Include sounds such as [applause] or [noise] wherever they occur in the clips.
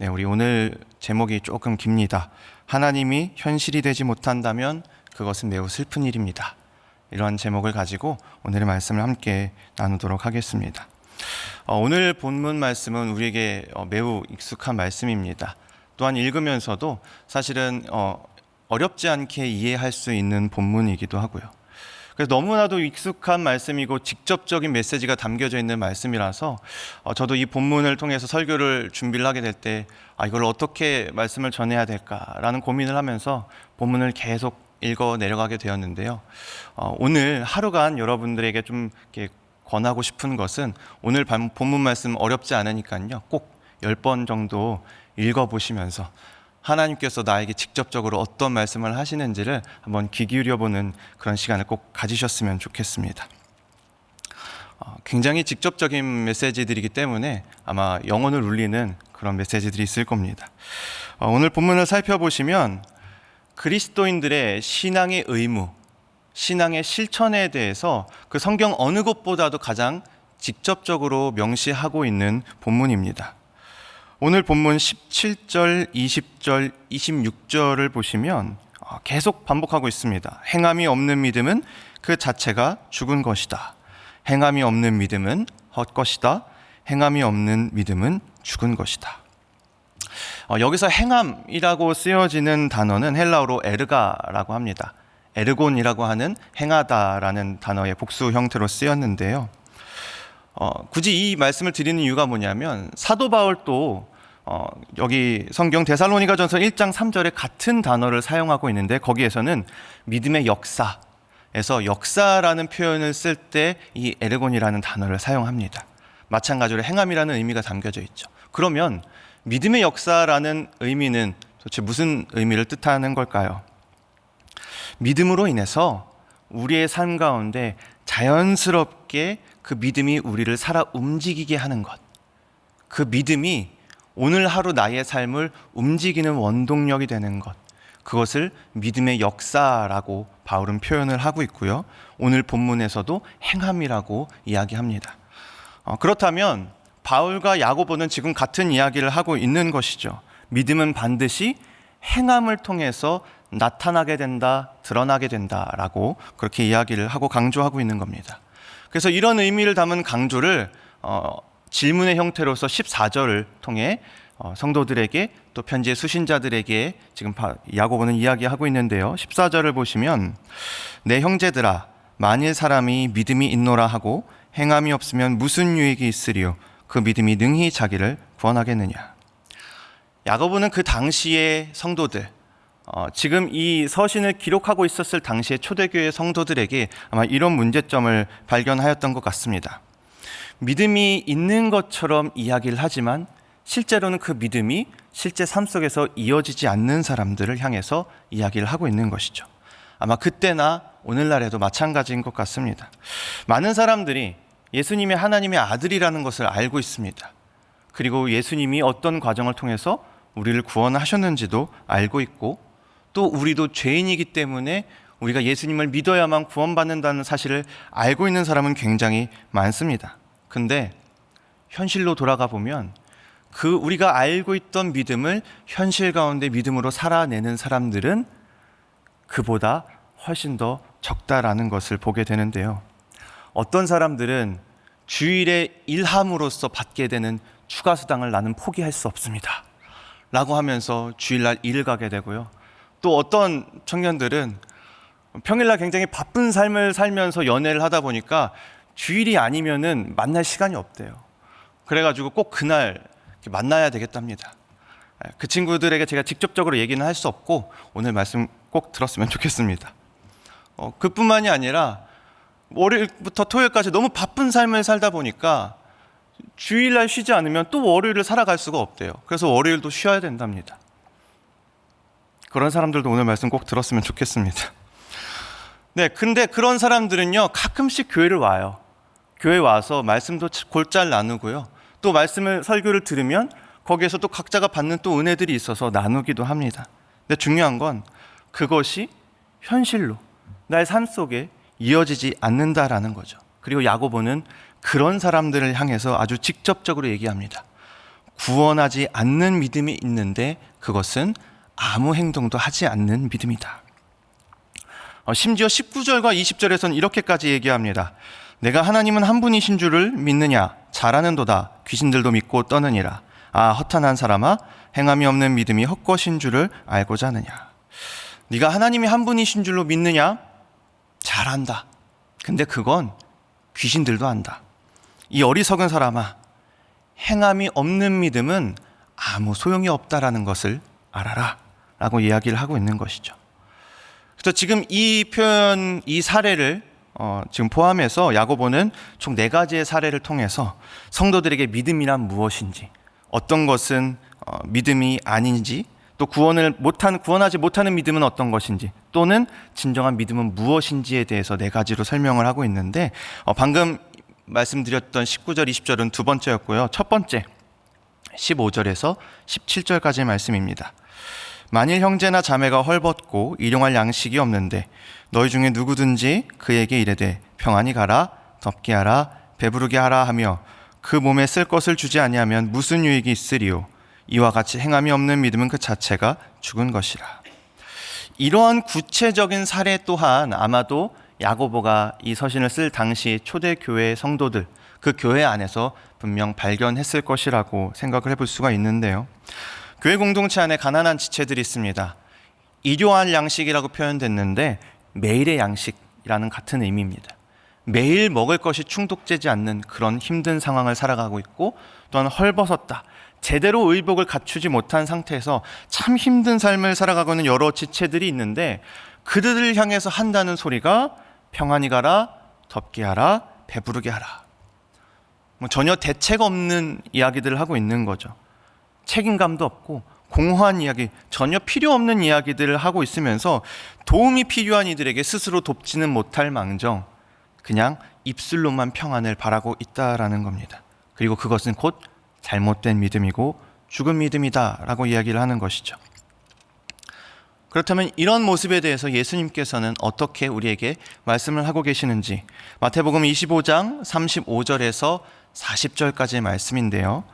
네, 우리 오늘 제목이 조금 깁니다. 하나님이 현실이 되지 못한다면 그것은 매우 슬픈 일입니다. 이러한 제목을 가지고 오늘의 말씀을 함께 나누도록 하겠습니다. 어, 오늘 본문 말씀은 우리에게 어, 매우 익숙한 말씀입니다. 또한 읽으면서도 사실은 어, 어렵지 않게 이해할 수 있는 본문이기도 하고요. 그래서 너무나도 익숙한 말씀이고 직접적인 메시지가 담겨져 있는 말씀이라서 어, 저도 이 본문을 통해서 설교를 준비를 하게 될 때 아, 이걸 어떻게 말씀을 전해야 될까라는 고민을 하면서 본문을 계속 읽어 내려가게 되었는데요. 어, 오늘 하루간 여러분들에게 좀 권하고 싶은 것은 오늘 반- 본문 말씀 어렵지 않으니까요. 꼭 10번 정도 읽어 보시면서 하나님께서 나에게 직접적으로 어떤 말씀을 하시는지를 한번 귀 기울여 보는 그런 시간을 꼭 가지셨으면 좋겠습니다. 어, 굉장히 직접적인 메시지들이기 때문에 아마 영혼을 울리는 그런 메시지들이 있을 겁니다. 어, 오늘 본문을 살펴보시면 그리스도인들의 신앙의 의무, 신앙의 실천에 대해서 그 성경 어느 곳보다도 가장 직접적으로 명시하고 있는 본문입니다. 오늘 본문 17절, 20절, 26절을 보시면 어, 계속 반복하고 있습니다. 행함이 없는 믿음은 그 자체가 죽은 것이다. 행함이 없는 믿음은 헛것이다. 행함이 없는 믿음은 죽은 것이다. 어, 여기서 행함이라고 쓰여지는 단어는 헬라어로 에르가라고 합니다. 에르곤이라고 하는 행하다라는 단어의 복수 형태로 쓰였는데요. 어, 굳이 이 말씀을 드리는 이유가 뭐냐면 사도 바울도 어, 여기 성경 데살로니가 전서 1장 3절에 같은 단어를 사용하고 있는데 거기에서는 믿음의 역사에서 역사라는 표현을 쓸 때 이 에르곤이라는 단어를 사용합니다. 마찬가지로 행함이라는 의미가 담겨져 있죠. 그러면 믿음의 역사라는 의미는 도대체 무슨 의미를 뜻하는 걸까요? 믿음으로 인해서 우리의 삶 가운데 자연스럽게 그 믿음이 우리를 살아 움직이게 하는 것. 그 믿음이 오늘 하루 나의 삶을 움직이는 원동력이 되는 것. 그것을 믿음의 역사라고 바울은 표현을 하고 있고요. 오늘 본문에서도 행함이라고 이야기합니다. 어, 그렇다면 바울과 야고보는 지금 같은 이야기를 하고 있는 것이죠. 믿음은 반드시 행함을 통해서 나타나게 된다, 드러나게 된다라고 그렇게 이야기를 하고 강조하고 있는 겁니다. 그래서 이런 의미를 담은 강조를 어, 질문의 형태로서 14절을 통해 어, 성도들에게 또 편지의 수신자들에게 지금 바- 야고보는 이야기하고 있는데요. 14절을 보시면 내 형제들아 만일 사람이 믿음이 있노라 하고 행함이 없으면 무슨 유익이 있으리요 그 믿음이 능히 자기를 구원하겠느냐. 야고보는 그 당시의 성도들 어, 지금 이 서신을 기록하고 있었을 당시의 초대교회 성도들에게 아마 이런 문제점을 발견하였던 것 같습니다. 믿음이 있는 것처럼 이야기를 하지만 실제로는 그 믿음이 실제 삶 속에서 이어지지 않는 사람들을 향해서 이야기를 하고 있는 것이죠. 아마 그때나 오늘날에도 마찬가지인 것 같습니다. 많은 사람들이 예수님이 하나님의 아들이라는 것을 알고 있습니다. 그리고 예수님이 어떤 과정을 통해서 우리를 구원하셨는지도 알고 있고 또 우리도 죄인이기 때문에 우리가 예수님을 믿어야만 구원받는다는 사실을 알고 있는 사람은 굉장히 많습니다. 근데 현실로 돌아가 보면 그 우리가 알고 있던 믿음을 현실 가운데 믿음으로 살아내는 사람들은 그보다 훨씬 더 적다라는 것을 보게 되는데요. 어떤 사람들은 주일에 일함으로써 받게 되는 추가 수당을 나는 포기할 수 없습니다. 라고 하면서 주일날 일을 가게 되고요. 또 어떤 청년들은 평일날 굉장히 바쁜 삶을 살면서 연애를 하다 보니까 주일이 아니면은 만날 시간이 없대요. 그래가지고 꼭 그날 만나야 되겠답니다. 그 친구들에게 제가 직접적으로 얘기는 할 수 없고 오늘 말씀 꼭 들었으면 좋겠습니다. 어, 그뿐만이 아니라 월요일부터 토요일까지 너무 바쁜 삶을 살다 보니까 주일날 쉬지 않으면 또 월요일을 살아갈 수가 없대요. 그래서 월요일도 쉬어야 된답니다. 그런 사람들도 오늘 말씀 꼭 들었으면 좋겠습니다. 네, 근데 그런 사람들은요, 가끔씩 교회를 와요. 교회 와서 말씀도 골잘 나누고요. 또 말씀을 설교를 들으면 거기에서 또 각자가 받는 또 은혜들이 있어서 나누기도 합니다. 근데 중요한 건 그것이 현실로 나의 삶 속에 이어지지 않는다라는 거죠. 그리고 야고보는 그런 사람들을 향해서 아주 직접적으로 얘기합니다. 구원하지 않는 믿음이 있는데 그것은 아무 행동도 하지 않는 믿음이다. 어, 심지어 19절과 20절에서는 이렇게까지 얘기합니다. 내가 하나님은 한 분이신 줄을 믿느냐? 잘하는도다. 귀신들도 믿고 떠느니라. 아, 허탄한 사람아, 행함이 없는 믿음이 헛것인 줄을 알고자 하느냐? 네가 하나님이 한 분이신 줄로 믿느냐? 잘한다. 근데 그건 귀신들도 안다. 이 어리석은 사람아, 행함이 없는 믿음은 아무 소용이 없다라는 것을 알아라. 라고 이야기를 하고 있는 것이죠. 그래서 지금 이 표현, 이 사례를 어, 지금 포함해서 야고보는 총 네 가지의 사례를 통해서 성도들에게 믿음이란 무엇인지, 어떤 것은 어, 믿음이 아닌지, 또 구원을 못한 구원하지 못하는 믿음은 어떤 것인지, 또는 진정한 믿음은 무엇인지에 대해서 네 가지로 설명을 하고 있는데 어, 방금 말씀드렸던 19절, 20절은 두 번째였고요. 첫 번째 15절에서 17절까지의 말씀입니다. 만일 형제나 자매가 헐벗고 일용할 양식이 없는데 너희 중에 누구든지 그에게 이르되 평안히 가라 덥게 하라 배부르게 하라 하며 그 몸에 쓸 것을 주지 아니하면 무슨 유익이 있으리요 이와 같이 행함이 없는 믿음은 그 자체가 죽은 것이라 이러한 구체적인 사례 또한 아마도 야고보가 이 서신을 쓸 당시 초대 교회 성도들 그 교회 안에서 분명 발견했을 것이라고 생각을 해볼 수가 있는데요. 교회 공동체 안에 가난한 지체들이 있습니다. 일용할 양식이라고 표현됐는데 매일의 양식이라는 같은 의미입니다. 매일 먹을 것이 충족되지 않는 그런 힘든 상황을 살아가고 있고 또한 헐벗었다. 제대로 의복을 갖추지 못한 상태에서 참 힘든 삶을 살아가고 있는 여러 지체들이 있는데 그들을 향해서 한다는 소리가 평안히 가라, 덥게 하라, 배부르게 하라. 뭐 전혀 대책 없는 이야기들을 하고 있는 거죠. 책임감도 없고 공허한 이야기, 전혀 필요 없는 이야기들을 하고 있으면서 도움이 필요한 이들에게 스스로 돕지는 못할 망정 그냥 입술로만 평안을 바라고 있다라는 겁니다. 그리고 그것은 곧 잘못된 믿음이고 죽은 믿음이다라고 이야기를 하는 것이죠. 그렇다면 이런 모습에 대해서 예수님께서는 어떻게 우리에게 말씀을 하고 계시는지 마태복음 25장 35절에서 40절까지의 말씀인데요.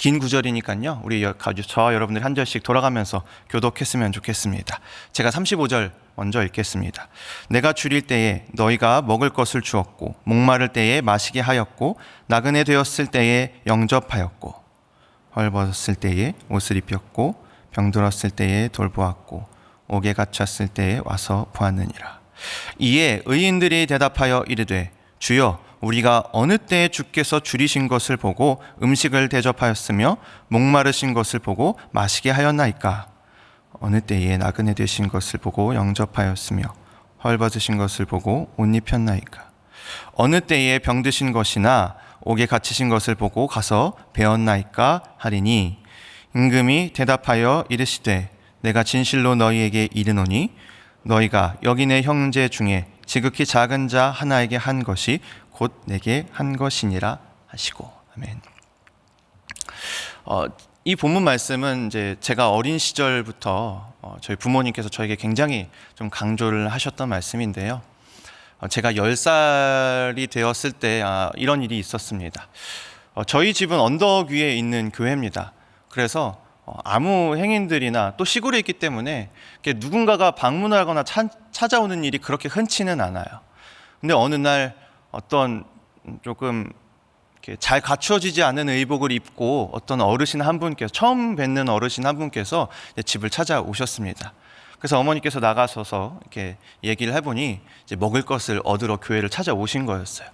어, 긴 구절이니까요. 우리 저와 여러분들이 한 절씩 돌아가면서 교독했으면 좋겠습니다. 제가 35절 먼저 읽겠습니다. 내가 줄일 때에 너희가 먹을 것을 주었고 목마를 때에 마시게 하였고 나그네 되었을 때에 영접하였고 헐벗었을 때에 옷을 입혔고 병들었을 때에 돌보았고 옥에 갇혔을 때에 와서 보았느니라. 이에 의인들이 대답하여 이르되 주여 우리가 어느 때에 주께서 줄이신 것을 보고 음식을 대접하였으며 목마르신 것을 보고 마시게 하였나이까? 어느 때에 나그네 되신 것을 보고 영접하였으며 헐벗으신 것을 보고 옷 입혔나이까? 어느 때에 병드신 것이나 옥에 갇히신 것을 보고 가서 배웠나이까 하리니 임금이 대답하여 이르시되 내가 진실로 너희에게 이르노니 너희가 여기 내 형제 중에 지극히 작은 자 하나에게 한 것이 곧 내게 한 것이니라 하시고 아멘. 어, 이 본문 말씀은 이제 제가 어린 시절부터 어, 저희 부모님께서 저에게 굉장히 좀 강조를 하셨던 말씀인데요. 어, 제가 10살이 되었을 때 아, 이런 일이 있었습니다. 어, 저희 집은 언덕 위에 있는 교회입니다. 그래서 어, 아무 행인들이나 또 시골에 있기 때문에 누군가가 방문하거나 차, 찾아오는 일이 그렇게 흔치는 않아요. 근데 어느 날 어떤 조금 잘 갖추어지지 않은 의복을 입고 어떤 어르신 한 분께서 처음 뵙는 어르신 한 분께서 집을 찾아오셨습니다. 그래서 어머니께서 나가서서 이렇게 얘기를 해보니 먹을 것을 얻으러 교회를 찾아오신 거였어요.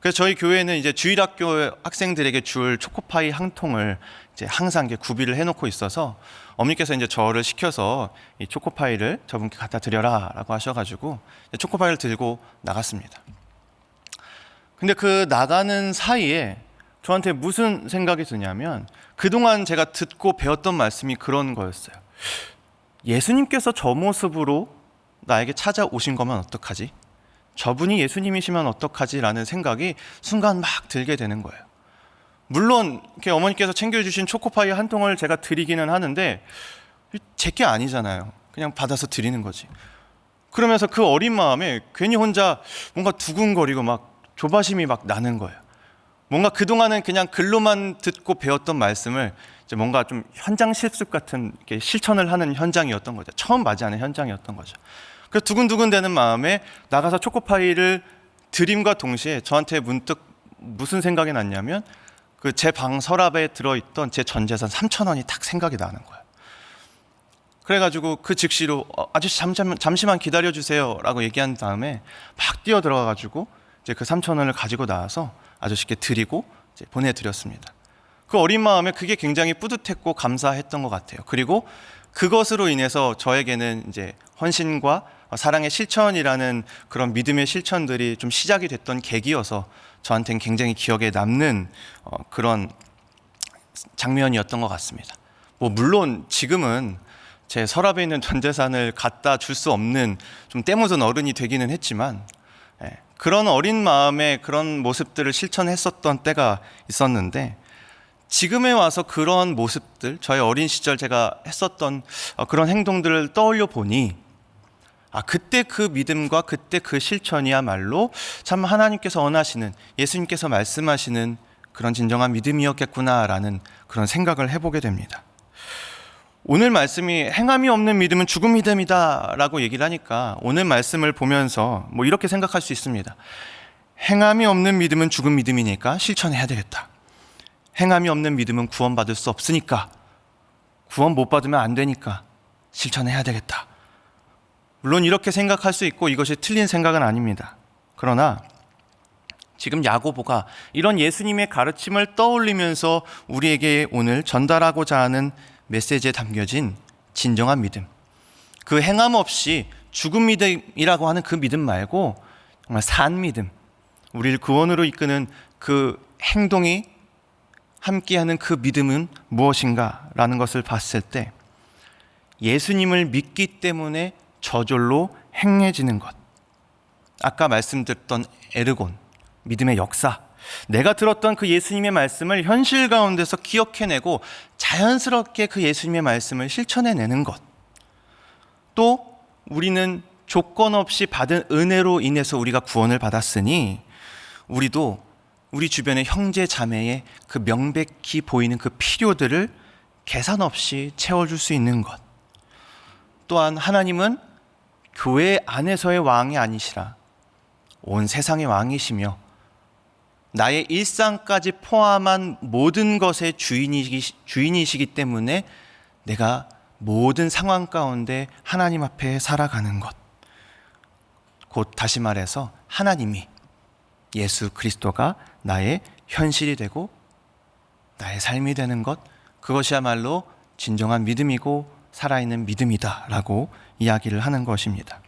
그래서 저희 교회는 이제 주일학교 학생들에게 줄 초코파이 한 통을 이제 항상 이렇게 구비를 해놓고 있어서 어머니께서 이제 저를 시켜서 이 초코파이를 저분께 갖다 드려라라고 하셔가지고 초코파이를 들고 나갔습니다. 근데 그 나가는 사이에 저한테 무슨 생각이 드냐면 그동안 제가 듣고 배웠던 말씀이 그런 거였어요. 예수님께서 저 모습으로 나에게 찾아오신 거면 어떡하지? 저분이 예수님이시면 어떡하지 라는 생각이 순간 막 들게 되는 거예요. 물론 어머니께서 챙겨주신 초코파이 한 통을 제가 드리기는 하는데 제게 아니잖아요. 그냥 받아서 드리는 거지. 그러면서 그 어린 마음에 괜히 혼자 뭔가 두근거리고 막 조바심이 막 나는 거예요. 뭔가 그동안은 그냥 글로만 듣고 배웠던 말씀을 이제 뭔가 좀 현장 실습 같은 실천을 하는 현장이었던 거죠. 처음 맞이하는 현장이었던 거죠. 그래서 두근두근 되는 마음에 나가서 초코파이를 드림과 동시에 저한테 문득 무슨 생각이 났냐면 그 제 방 서랍에 들어있던 제 전 재산 3천 원이 딱 생각이 나는 거예요. 그래가지고 그 즉시로 어, 아저씨 잠시만, 잠시만 기다려주세요라고 얘기한 다음에 막 뛰어 들어가가지고 이제 그 3천 원을 가지고 나와서 아저씨께 드리고 보내드렸습니다. 그 어린 마음에 그게 굉장히 뿌듯했고 감사했던 것 같아요. 그리고 그것으로 인해서 저에게는 이제 헌신과 사랑의 실천이라는 그런 믿음의 실천들이 좀 시작이 됐던 계기여서 저한테는 굉장히 기억에 남는 어, 그런 장면이었던 것 같습니다. 뭐 물론 지금은 제 서랍에 있는 [laughs] 전 재산을 갖다 줄 수 없는 좀 때묻은 어른이 되기는 했지만 예, 그런 어린 마음에 그런 모습들을 실천했었던 때가 있었는데 지금에 와서 그런 모습들 저의 어린 시절 제가 했었던 어, 그런 행동들을 떠올려 보니 아 그때 그 믿음과 그때 그 실천이야말로 참 하나님께서 원하시는 예수님께서 말씀하시는 그런 진정한 믿음이었겠구나라는 그런 생각을 해보게 됩니다. 오늘 말씀이 행함이 없는 믿음은 죽은 믿음이다 라고 얘기를 하니까 오늘 말씀을 보면서 뭐 이렇게 생각할 수 있습니다. 행함이 없는 믿음은 죽은 믿음이니까 실천해야 되겠다. 행함이 없는 믿음은 구원받을 수 없으니까 구원 못 받으면 안 되니까 실천해야 되겠다. 물론 이렇게 생각할 수 있고 이것이 틀린 생각은 아닙니다. 그러나 지금 야고보가 이런 예수님의 가르침을 떠올리면서 우리에게 오늘 전달하고자 하는 메시지에 담겨진 진정한 믿음. 그 행함 없이 죽은 믿음이라고 하는 그 믿음 말고 정말 산 믿음. 우리를 구원으로 이끄는 그 행동이 함께하는 그 믿음은 무엇인가라는 것을 봤을 때 예수님을 믿기 때문에 저절로 행해지는 것. 아까 말씀드렸던 에르곤, 믿음의 역사. 내가 들었던 그 예수님의 말씀을 현실 가운데서 기억해내고 자연스럽게 그 예수님의 말씀을 실천해내는 것. 또 우리는 조건 없이 받은 은혜로 인해서 우리가 구원을 받았으니 우리도 우리 주변의 형제 자매의 그 명백히 보이는 그 필요들을 계산 없이 채워줄 수 있는 것. 또한 하나님은 교회 안에서의 왕이 아니시라 온 세상의 왕이시며 나의 일상까지 포함한 모든 것의 주인이시, 주인이시기 때문에 내가 모든 상황 가운데 하나님 앞에 살아가는 것. 곧 다시 말해서 하나님이 예수 그리스도가 나의 현실이 되고 나의 삶이 되는 것. 그것이야말로 진정한 믿음이고 살아있는 믿음이다라고 이야기를 하는 것입니다.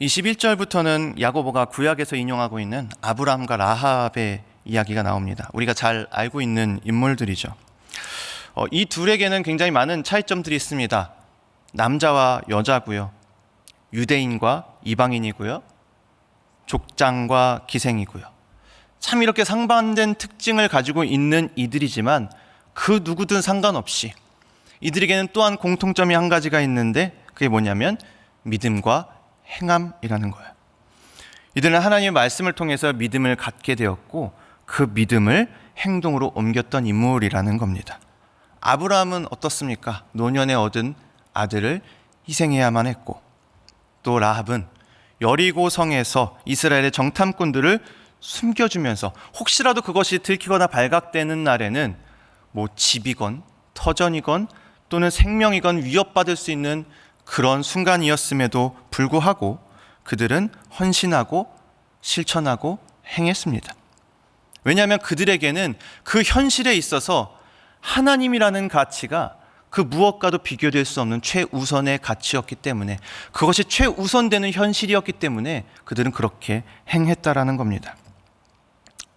21절부터는 야고보가 구약에서 인용하고 있는 아브라함과 라합의 이야기가 나옵니다. 우리가 잘 알고 있는 인물들이죠. 어, 이 둘에게는 굉장히 많은 차이점들이 있습니다. 남자와 여자고요. 유대인과 이방인이고요. 족장과 기생이고요. 참 이렇게 상반된 특징을 가지고 있는 이들이지만 그 누구든 상관없이 이들에게는 또한 공통점이 한 가지가 있는데 그게 뭐냐면 믿음과 행함이라는 거예요. 이들은 하나님의 말씀을 통해서 믿음을 갖게 되었고 그 믿음을 행동으로 옮겼던 인물이라는 겁니다. 아브라함은 어떻습니까? 노년에 얻은 아들을 희생해야만 했고 또 라합은 여리고 성에서 이스라엘의 정탐꾼들을 숨겨주면서 혹시라도 그것이 들키거나 발각되는 날에는 뭐 집이건 터전이건 또는 생명이건 위협받을 수 있는 그런 순간이었음에도 불구하고 그들은 헌신하고 실천하고 행했습니다. 왜냐하면 그들에게는 그 현실에 있어서 하나님이라는 가치가 그 무엇과도 비교될 수 없는 최우선의 가치였기 때문에 그것이 최우선되는 현실이었기 때문에 그들은 그렇게 행했다라는 겁니다.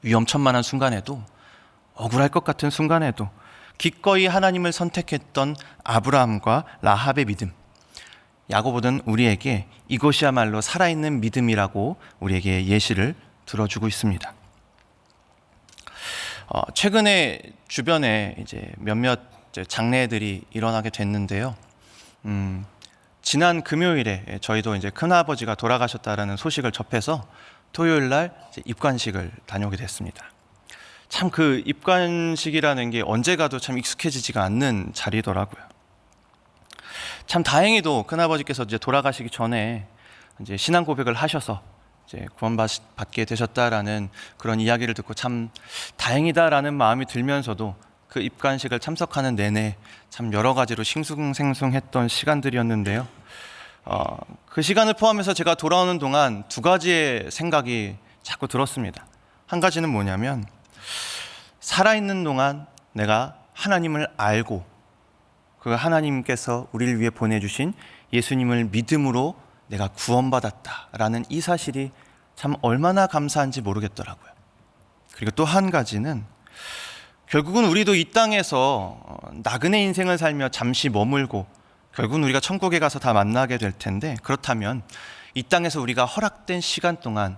위험천만한 순간에도 억울할 것 같은 순간에도 기꺼이 하나님을 선택했던 아브라함과 라합의 믿음. 야고보는 우리에게 이것이야말로 살아있는 믿음이라고 우리에게 예시를 들어주고 있습니다. 어, 최근에 주변에 이제 몇몇 장례들이 일어나게 됐는데요. 음, 지난 금요일에 저희도 이제 큰아버지가 돌아가셨다라는 소식을 접해서 토요일 날 입관식을 다녀오게 됐습니다. 참 그 입관식이라는 게 언제 가도 참 익숙해지지가 않는 자리더라고요. 참 다행히도 큰아버지께서 이제 돌아가시기 전에 이제 신앙 고백을 하셔서 이제 구원받게 되셨다라는 그런 이야기를 듣고 참 다행이다라는 마음이 들면서도 그 입관식을 참석하는 내내 참 여러 가지로 싱숭생숭했던 시간들이었는데요. 어, 그 시간을 포함해서 제가 돌아오는 동안 두 가지의 생각이 자꾸 들었습니다. 한 가지는 뭐냐면 살아있는 동안 내가 하나님을 알고 그 하나님께서 우리를 위해 보내주신 예수님을 믿음으로 내가 구원받았다라는 이 사실이 참 얼마나 감사한지 모르겠더라고요. 그리고 또 한 가지는 결국은 우리도 이 땅에서 어, 나그네 인생을 살며 잠시 머물고 결국은 우리가 천국에 가서 다 만나게 될 텐데 그렇다면 이 땅에서 우리가 허락된 시간 동안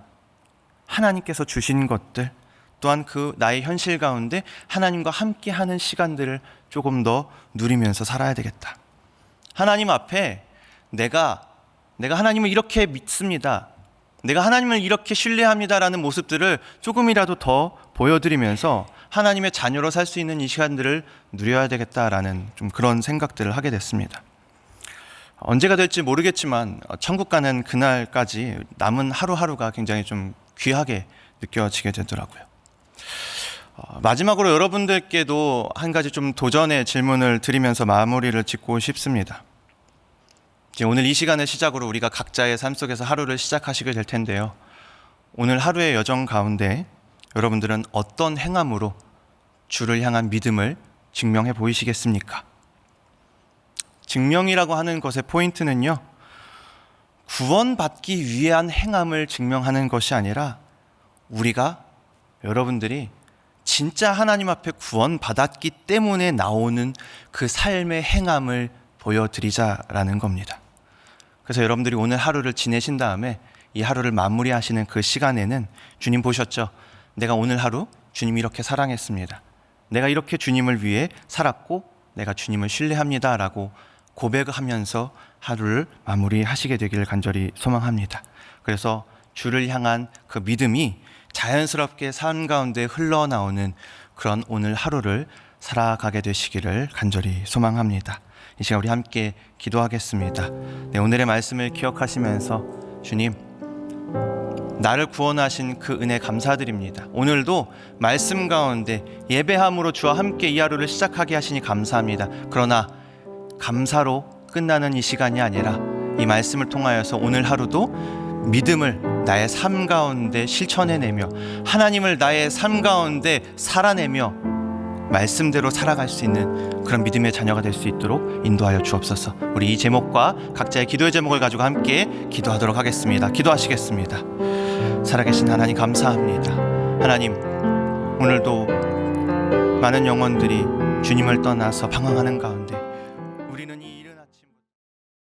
하나님께서 주신 것들 또한 그 나의 현실 가운데 하나님과 함께 하는 시간들을 조금 더 누리면서 살아야 되겠다. 하나님 앞에 내가 내가 하나님을 이렇게 믿습니다. 내가 하나님을 이렇게 신뢰합니다라는 모습들을 조금이라도 더 보여드리면서 하나님의 자녀로 살 수 있는 이 시간들을 누려야 되겠다라는 좀 그런 생각들을 하게 됐습니다. 언제가 될지 모르겠지만 천국 가는 그날까지 남은 하루하루가 굉장히 좀 귀하게 느껴지게 되더라고요. 어, 마지막으로 여러분들께도 한 가지 좀 도전의 질문을 드리면서 마무리를 짓고 싶습니다. 오늘 이 시간을 시작으로 우리가 각자의 삶 속에서 하루를 시작하시게 될 텐데요. 오늘 하루의 여정 가운데 여러분들은 어떤 행함으로 주를 향한 믿음을 증명해 보이시겠습니까? 증명이라고 하는 것의 포인트는요, 구원받기 위한 행함을 증명하는 것이 아니라 우리가 여러분들이 진짜 하나님 앞에 구원받았기 때문에 나오는 그 삶의 행함을 보여드리자라는 겁니다. 그래서 여러분들이 오늘 하루를 지내신 다음에 이 하루를 마무리하시는 그 시간에는 주님 보셨죠? 내가 오늘 하루 주님 이렇게 사랑했습니다. 내가 이렇게 주님을 위해 살았고 내가 주님을 신뢰합니다라고 고백하면서 하루를 마무리하시게 되기를 간절히 소망합니다. 그래서 주를 향한 그 믿음이 자연스럽게 삶 가운데 흘러나오는 그런 오늘 하루를 살아가게 되시기를 간절히 소망합니다. 이 시간 우리 함께 기도하겠습니다. 네, 오늘의 말씀을 기억하시면서 주님 나를 구원하신 그 은혜 감사드립니다. 오늘도 말씀 가운데 예배함으로 주와 함께 이 하루를 시작하게 하시니 감사합니다. 그러나 감사로 끝나는 이 시간이 아니라 이 말씀을 통하여서 오늘 하루도 믿음을 나의 삶 가운데 실천해내며 하나님을 나의 삶 가운데 살아내며 말씀대로 살아갈 수 있는 그런 믿음의 자녀가 될 수 있도록 인도하여 주옵소서. 우리 이 제목과 각자의 기도의 제목을 가지고 함께 기도하도록 하겠습니다. 기도하시겠습니다. 살아계신 하나님 감사합니다. 하나님 오늘도 많은 영혼들이 주님을 떠나서 방황하는 가운데